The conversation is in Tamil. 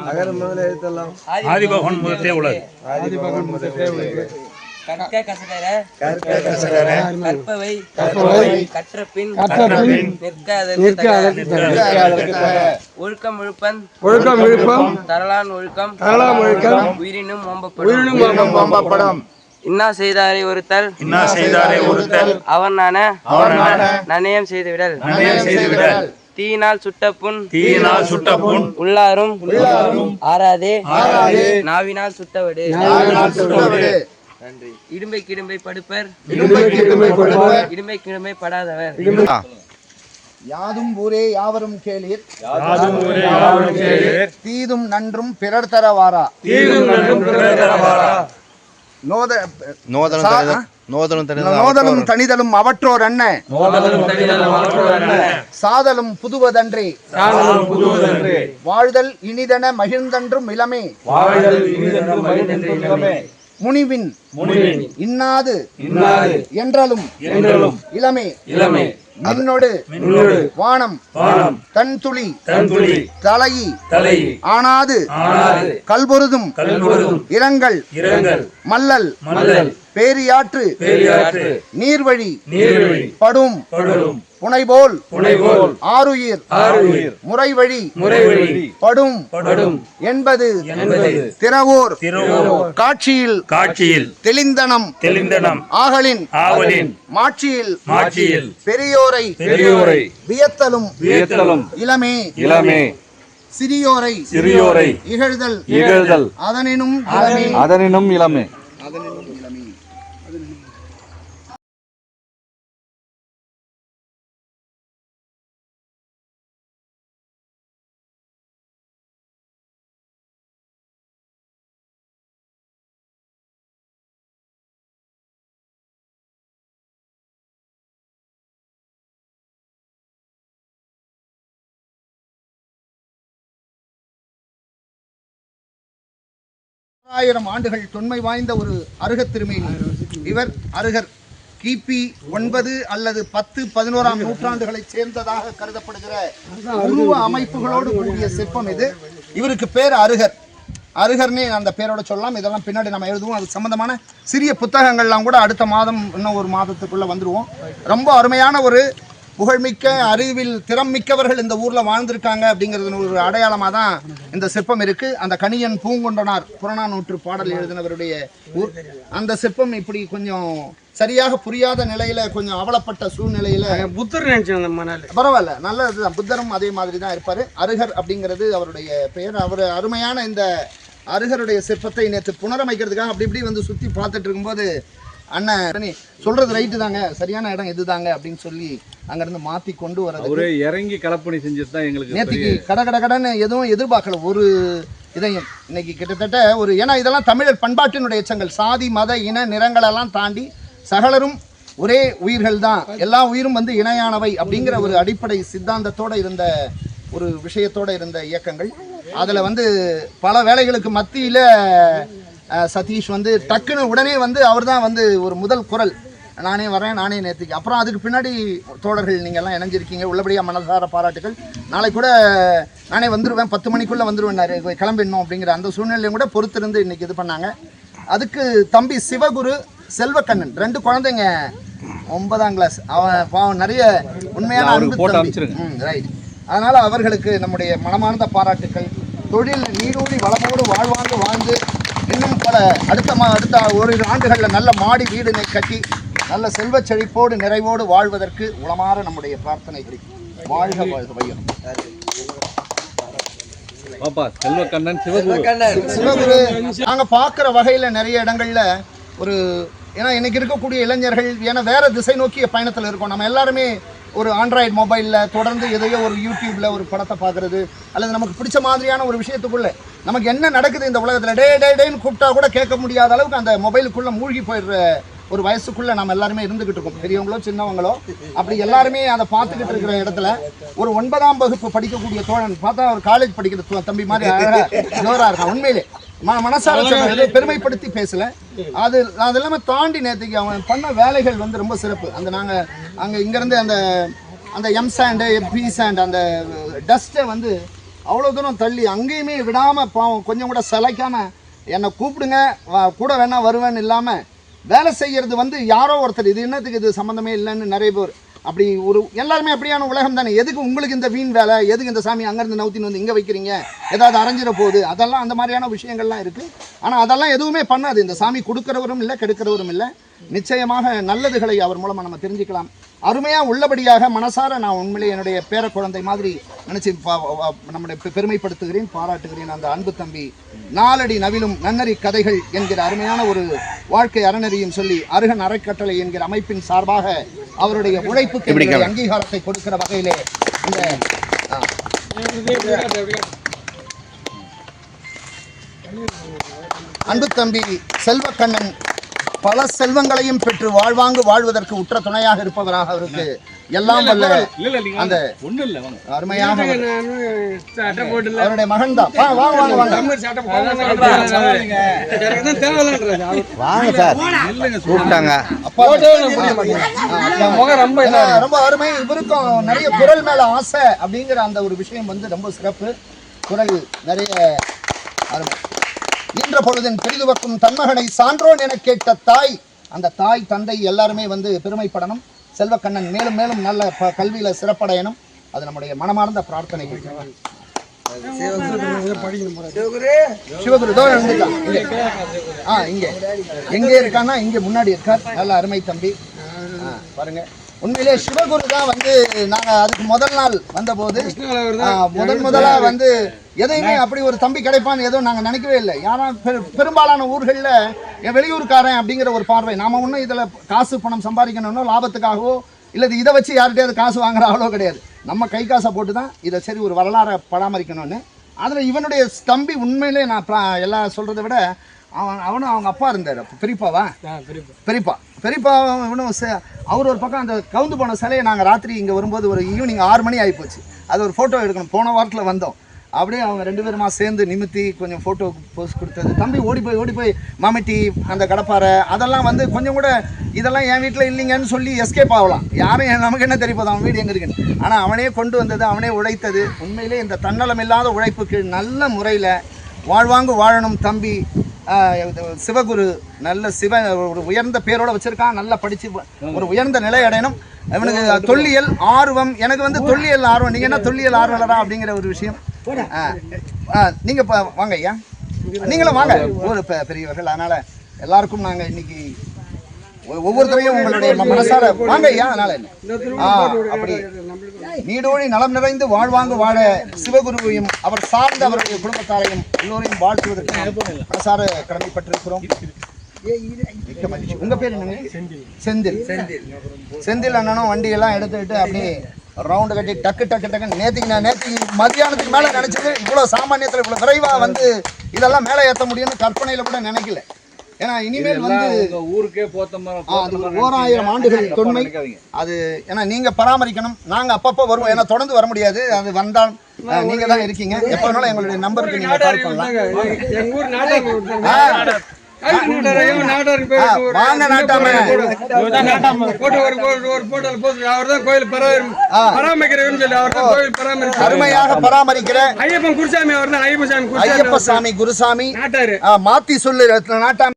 அகர முதல எழுத்தெல்லாம் ஆதிபகவன் உலகு ஆதிபகவன் உலகு. கற்க கற்க கற்பவை கற்ற பின். ஒழுக்கம் ஒழுப்பன் ஒழுக்கம் விழுப்பம் தரலான் ஒழுக்கம். ஒழுக்கம். உயிரினும் ஓம்பப்படும். உயிரினும் ஓம்பப்படும். இன்னா செய்தாரை ஒருத்தல் இன்னா செய்தாரே ஒருத்தல் அவனான அவனான நன்னயம் செய்துவிடல். நன்னயம் செய்துவிடல். தீயினால் சுட்ட புண். தீயினால் சுட்ட புண். உள்ளாரும். ஆறாதே. நாவினால் சுட்டவடு. நாவினால் சுட்டவடு. நன்றி. இடும்பை கிடும்பை படுப்பர். இடும்பை கிடும்பை கொடுப்பவர். இடும்பை கிடும்பை படாதவர். யாதும் ஊரே யாவரும் கேளீர். யாதும் ஊரே யாவரும் கேளீர். தீதும் நன்றும் பிறர் தரவாரா? தீதும் நன்றும் பிறர் தரவாரா. நோத தனிதலும் நோதலும் தனிதலும் நோதலும் தனிதலும் அவற்றோர் மாற்றுவதல்ல. சாதலும் புதுவதன்றே. வாழ்தல் இனிதன மகிழ்ந்தன்றும் இளமே. முனிவின். முனிவின். இன்னாது. இன்னாது. என்றலும். என்றலும். இளமே. இளமே. மின்னோடு வானம் வானம் தன் துளி தன்துளி தலையி தலை ஆனாது கல்பொருதும் இரங்கல் மல்லல் பேரியாற்று பேரியாற்று நீர்வழி நீர்வழி படும் படும் புனைபோல் ஆருயிர் முறைவழி முறைவழி படும் படும் என்பது என்பது திறவோர் காட்சியில் காட்சியில் தெளிந்தனம் தெளிந்தனம் ஆகலின் ஆவலின் மாட்சியில் மாட்சியில் பெரியோரை பெரியோரை வியத்தலும் வியத்தலும் இளமே. இளமே. சிறியோரை சிறியோரை இகழ்தல். இகழ்தல். அதனினும் அதனினும் இளமே. ஆயிரம் ஆண்டுகள் தொன்மை வாய்ந்த ஒரு அருகத் திருமேனி. இவர் அருகர். கிபி ஒன்பது அல்லது பத்து பதினோராம் நூற்றாண்டுகளைச் சேர்ந்ததாக கருதப்படுகிற உருவ அமைப்புகளோடு கூடிய சிற்பம் இது. இவருக்கு பேர் அருகர். அருகர்னே அந்த பேரோட சொல்லலாம். இதெல்லாம் பின்னாடி நம்ம எழுதுவோம். அது சம்பந்தமான சிறிய புத்தகங்கள்லாம் கூட அடுத்த மாதம் இன்னும் ஒரு மாதத்துக்குள்ள வந்துடுவோம் ரொம்ப அருமையான ஒரு புகழ்மிக்க அறிவில் திறம் மிக்கவர்கள் இந்த ஊர்ல வாழ்ந்திருக்காங்க அப்படிங்கிறது ஒரு அடையாளமா தான் இந்த சிற்பம் இருக்கு. அந்த கணியன் பூங்குண்டனார் புறநானூற்று பாடல் எழுதினவருடைய ஊர். அந்த சிற்பம் இப்படி கொஞ்சம் சரியாக புரியாத நிலையில கொஞ்சம் அவலப்பட்ட சூழ்நிலையில புத்தர் பரவாயில்ல நல்லதுதான். புத்தரும் அதே மாதிரி தான் இருப்பாரு. அருகர் அப்படிங்கிறது அவருடைய பெயர். அவர் அருமையான இந்த அருகருடைய சிற்பத்தை நேற்று புனரமைக்கிறதுக்காக அப்படி இப்படி வந்து சுத்தி பார்த்துட்டு இருக்கும்போது அண்ணன் சொல்றது ரைட்டு தாங்க. சரியான இடம் இதுதாங்க அப்படின்னு சொல்லி அங்கிருந்து மாத்தி கொண்டு வரது அவரே இறங்கி கலப்பணி செஞ்சது தான் எங்களுக்கு நேற்றுக்கு கட கட கடன்னு எதுவும் எதிர்பார்க்கல. ஒரு இதையும். இன்னைக்கு கிட்டத்தட்ட ஒரு ஏன்னா இதெல்லாம் தமிழர் பண்பாட்டினுடைய எச்சங்கள். சாதி மத இன நிறங்களெல்லாம் தாண்டி சகலரும் ஒரே உயிர்கள் தான். எல்லா உயிரும் வந்து இணையானவை அப்படிங்கிற ஒரு அடிப்படை சித்தாந்தத்தோட இருந்த ஒரு விஷயத்தோட இருந்த இயக்கங்கள். அதில் வந்து பல வேலைகளுக்கு மத்தியில் சதீஷ் வந்து டக்குன்னு உடனே வந்து அவர் தான் வந்து ஒரு முதல் குரல். நானே வரேன் நானே நேற்றுக்கு அப்புறம் அதுக்கு பின்னாடி தோழர்கள் நீங்கள் எல்லாம் இணைஞ்சிருக்கீங்க. உள்ளபடியாக மனதார பாராட்டுகள். நாளை கூட நானே வந்துடுவேன் பத்து மணிக்குள்ளே வந்துடுவேன்னாரு கிளம்பிடணும் அப்படிங்கிற அந்த சூழ்நிலையும் கூட பொறுத்திருந்து இன்னைக்கு இது பண்ணாங்க. அதுக்கு தம்பி சிவகுரு செல்வக்கண்ணன் ரெண்டு குழந்தைங்க. ஒன்பதாம் கிளாஸ் அவன் பாவம் நிறைய உண்மையான அன்பு ரைட் அதனால் அவர்களுக்கு நம்முடைய மனமார்ந்த பாராட்டுக்கள். தொழில் நீடூழி வளமோடு வாழ்வாங்கு வாழ்ந்து இன்னும் பல அடுத்த மா அடுத்த ஓரிரு ஆண்டுகளில் நல்ல மாடி வீடுனை கட்டி நல்ல செல்வச் செழிப்போடு நிறைவோடு வாழ்வதற்கு உளமாற நம்முடைய பிரார்த்தனைகள். வாழ்க வாழ்க வையம் பாப்பா செல்வக்கண்ணன் சிவகுரு. சிவகுரு நாங்க பார்க்குற வகையில நிறைய இடங்கள்ல ஒரு ஏன்னா இன்னைக்கு இருக்கக்கூடிய இளைஞர்கள் ஏன்னா வேற திசை நோக்கிய பயணத்தில் இருக்கோம். நம்ம எல்லாருமே ஒரு ஆண்ட்ராய்டு மொபைலில் தொடர்ந்து எதையோ ஒரு யூடியூப்பில் ஒரு படத்தை பார்க்கறது அல்லது நமக்கு பிடிச்ச மாதிரியான ஒரு விஷயத்துக்குள்ளே நமக்கு என்ன நடக்குது இந்த உலகத்தில் டே டே டேன்னு கூப்பிட்டா கூட கேட்க முடியாத அளவுக்கு அந்த மொபைலுக்குள்ளே மூழ்கி போயிடுற ஒரு வயசுக்குள்ளே நம்ம எல்லாருமே இருந்துக்கிட்டு இருக்கோம். பெரியவங்களோ சின்னவங்களோ அப்படி எல்லாருமே அதை பார்த்துக்கிட்டு இருக்கிற இடத்துல ஒரு ஒன்பதாம் வகுப்பு படிக்கக்கூடிய தோழன் பார்த்தா ஒரு காலேஜ் படிக்கிற தம்பி மாதிரி அழகா ஜோரா இருக்கான். உண்மையிலே. மனசார பெருமைப்படுத்தி பேசல. அது அது எல்லாமே தாண்டி நேற்றுக்கு அவன் பண்ண வேலைகள் வந்து ரொம்ப சிறப்பு. அந்த நாங்க அங்க இங்க இருந்து அந்த அந்த எம் சாண்டு பி சாண்ட் அந்த டஸ்ட்டை வந்து அவ்வளோ தூரம் தள்ளி அங்கேயுமே விடாம பாவம் கொஞ்சம் கூட சளைக்காம என்னை கூப்பிடுங்க கூட வேணா வருவேன்னு இல்லாம வேலை செய்யறது வந்து யாரோ ஒருத்தர். இது என்னத்துக்கு இது சம்மந்தமே இல்லைன்னு நிறைய பேர் அப்படி ஒரு எல்லாருமே அப்படியான உலகம் தானே. எதுக்கு உங்களுக்கு இந்த வீண் வேலை? எதுக்கு இந்த சாமி அங்கேருந்து நவுத்தின்னு வந்து இங்கே வைக்கிறீங்க? ஏதாவது அரைஞ்சிட போகுது அதெல்லாம் அந்த மாதிரியான விஷயங்கள்லாம் இருக்குது ஆனால் அதெல்லாம் எதுவுமே பண்ணாது. இந்த சாமி கொடுக்கிறவரும் இல்லை கெடுக்கிறவரும் இல்லை. நிச்சயமாக நல்லதுகளை அவர் மூலமாக நம்ம தெரிஞ்சுக்கலாம். அருமையாக உள்ளபடியாக மனசார நான் உண்மையிலே என்னுடைய பேர குழந்தை மாதிரி நினச்சி நம்முடைய பெருமைப்படுத்துகிறேன் பாராட்டுகிறேன் அந்த அன்பு தம்பி. நாலடி நவிலும் நன்னறி கதைகள் என்கிற அருமையான ஒரு வாழ்க்கை அறநெறியும் சொல்லி அருகன் அறக்கட்டளை என்கிற அமைப்பின் சார்பாக அவருடைய உழைப்புக்கு அங்கீகாரத்தை கொடுக்கிற வகையிலே இந்த அன்பு தம்பி செல்வக்கண்ணன் பல செல்வங்களையும் பெற்று வாழ்வாங்கு வாழ்வதற்கு உற்ற துணையாக இருப்பவராக அவருக்கு எல்லாம் வல்ல இல்ல இல்ல நீங்க அந்த ஒண்ணும் இல்ல வாங்க. அருமையாக அவர்- சட்டை போட்டு அவருடைய மகன் தான். வாங்க வாங்க வாங்க. வாங்க சட்டை போட்டு எனக்கு தான் தேவையில்லைன்றது அவர் வாங்க சார். கூப்பிட்டாங்க அப்பா முகம் ரொம்ப ரொம்ப அருமை இவருக்கும் நிறைய குரல் மேல ஆசை அப்படிங்கிற அந்த ஒரு விஷயம் வந்து ரொம்ப சிறப்பு. குரல் நிறைய அருமை. ஈன்ற பொழுதின் பெரிதுவக்கும் தன்மகனை சான்றோன் என கேட்ட தாய் அந்த தாய் தந்தை எல்லாருமே வந்து பெருமைப்படணும். செல்வக்கண்ணன் மேலும் மேலும் நல்ல கல்வியில சிறப்படையணும். அது நம்முடைய மனமார்ந்த பிரார்த்தனைகள். சிவகுரு. இங்க. ஆ இங்க. எங்கே இருக்கான்னா இங்க முன்னாடி இருக்கார். நல்ல அருமை தம்பி. பாருங்க. உண்மையிலே சிவகுரு தான் வந்து நாங்க அதுக்கு முதல் நாள் வந்தபோது ஆ, முதல் முதலா வந்து எதையுமே அப்படி ஒரு தம்பி கிடைப்பான்னு எதுவும் நாங்க நினைக்கவே இல்லை. யாரா பெரு- பெரும்பாலான ஊர்கள்ல என் வெளியூர்காரன் அப்படிங்கிற ஒரு பார்வை. நாம ஒன்றும் இதுல காசு பணம் சம்பாதிக்கணும்னோ லாபத்துக்காகவோ இல்ல இது வச்சு யார்கிட்டயாவது காசு வாங்குற அவ்வளோ கிடையாது. நம்ம கை காசை போட்டு தான் இதை சரி ஒரு வரலாறை பராமரிக்கணும்னு. அதில் இவனுடைய தம்பி உண்மையிலே நான் எல்லாம் சொல்றதை விட அவன் அவனும் அவங்க அப்பா இருந்தார். பெரியப்பாவா பெரியப்பா பெரியப்பா இவனும் அவர் ஒரு பக்கம் அந்த கவுந்து போன சிலையை நாங்கள் ராத்திரி இங்கே வரும்போது ஒரு ஈவினிங் ஆறு மணி ஆகிப்போச்சு அது ஒரு ஃபோட்டோ எடுக்கணும். போன வாரத்தில் வந்தோம். அப்படியே அவங்க ரெண்டு பேருமா சேர்ந்து நிமித்தி கொஞ்சம் ஃபோட்டோ போஸ்ட் கொடுத்தது. தம்பி ஓடி போய் ஓடி போய் மாமிட்டி அந்த கடப்பாரை அதெல்லாம் வந்து கொஞ்சம் கூட இதெல்லாம் என் வீட்டில் இல்லைங்கன்னு சொல்லி எஸ்கேப் ஆகலாம். யாரும் நமக்கு என்ன தெரியும் அவன் வீடு எங்கே இருக்குன்னு. ஆனால் அவனே கொண்டு வந்தது அவனே உழைத்தது. உண்மையிலே இந்த தன்னலம் இல்லாத உழைப்புக்கு நல்ல முறையில் வாழ்வாங்கு வாழணும் தம்பி. சிவகுரு நல்ல சிவ ஒரு உயர்ந்த பேரோட வச்சிருக்கான் நல்லா படிச்சு ஒரு உயர்ந்த நிலை அடையணும். இவனுக்கு தொல்லியல் ஆர்வம் எனக்கு வந்து தொல்லியல் ஆர்வம். நீங்க என்ன தொல்லியல் ஆர்வலரா அப்படிங்கிற ஒரு விஷயம். நீங்க வாங்க ஐயா. நீங்களும் வாங்க. ஒரு பெரியவர்கள் அதனால எல்லாருக்கும் நாங்க இன்னைக்கு ஒவ்வொருத்தரையும் உங்களுடைய மனசார வாங்க ஐயா அதனால என்ன? அப்படி. நீடோழி நலம் நிறைந்து வாழ்வாங்கு வாழ சிவகுருவையும் அவர் சார்ந்த அவருடைய குடும்பத்தாரையும் எல்லோரையும் வாழ்த்துவதற்கு மனசார கடமைப்பட்டிருக்கிறோம். உங்க பேர் என்னங்க? செந்தில். செந்தில். செந்தில். அண்ணனும் வண்டியெல்லாம் எடுத்துக்கிட்டு அப்படியே ரவுண்டு கட்டி டக்கு டக்கு டக்கு நேத்திக்கு நான் நேத்திக்கு மத்தியானத்துக்கு மேல நினைச்சது. இவ்வளவு சாமானியத்துல இவ்வளவு விரைவா வந்து இதெல்லாம் மேலே ஏத்த முடியும்னு கற்பனையில கூட நினைக்கல. ஏன்னா இனிமேல் வந்து ஊருக்கே ஓராயிரம் ஆண்டுகள் தொன்மை. அது ஏன்னா நீங்க பராமரிக்கணும். நாங்க அப்பப்போ வருவோம். ஏன்னா தொடர்ந்து வர முடியாது. அது வந்தால் நீங்க தான் இருக்கீங்க. எப்போ வேணாலும் எங்களுடைய நம்பருக்கு நீங்க கால் பண்ணலாம். எங்க ஊர் நாட்டாம ஆ, நாட்டாரு ஆ, வாங்க நாட்டாம. போட்டோ ஒரு ஒரு- ஒரு போட்டோல போட்டு அவர் தான் கோயில் பராமரி பராமரிக்கிறவர்னு சொல்லி அவர் தான் கோயில் பராமரிக்கிறார் அருமையாக பராமரிக்கிற ஐயப்பன் குருசாமி அவர் தான். ஐயப்பன் சாமி குருசாமி. ஐயப்ப சாமி குருசாமி மாத்தி சொல்லு நாட்டாம.